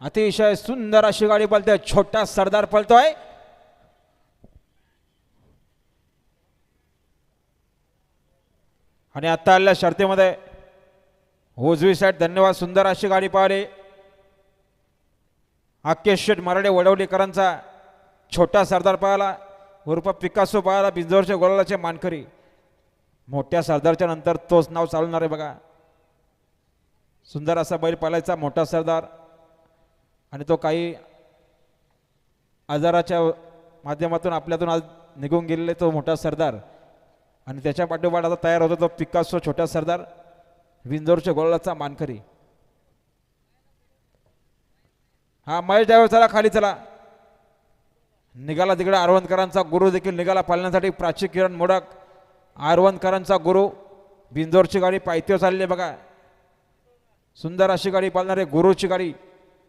अतिशय सुंदर अशी गाडी पळते छोटा सरदार पळतोय आणि आता आलेल्या शर्तीमध्ये उजवी साईड धन्यवाद सुंदर अशी गाडी पाहिली. आकेश शेठ मराठे वडवलीकरांचा छोटा सरदार पाहिला. उर्फ पिकासो पाहिला बिंजोरच्या गोलाचे मानकरी. मोठ्या सरदारच्या नंतर तोच नाव चालणार आहे बघा. सुंदर असा बैल पालायचा मोठा सरदार. आणि तो काही आजाराच्या माध्यमातून आपल्यातून आज निघून गेलेले तो मोठा सरदार. आणि त्याच्या पाठोपाठ आता तयार होतो तो पिकासो छोटा सरदार विंजोरच्या गोलाचा मानकरी. हा महेश ड्रायव्हर चला खाली चला. निघाला तिकडे आरवणकरांचा गुरु देखील निघाला पालण्यासाठी प्राची किरण मोडक आरवणकरांचा गुरु. बिंजोरची गाडी पायथ्यावर चालली आहे बघा. सुंदर अशी गाडी पालणारे गुरुची गाडी.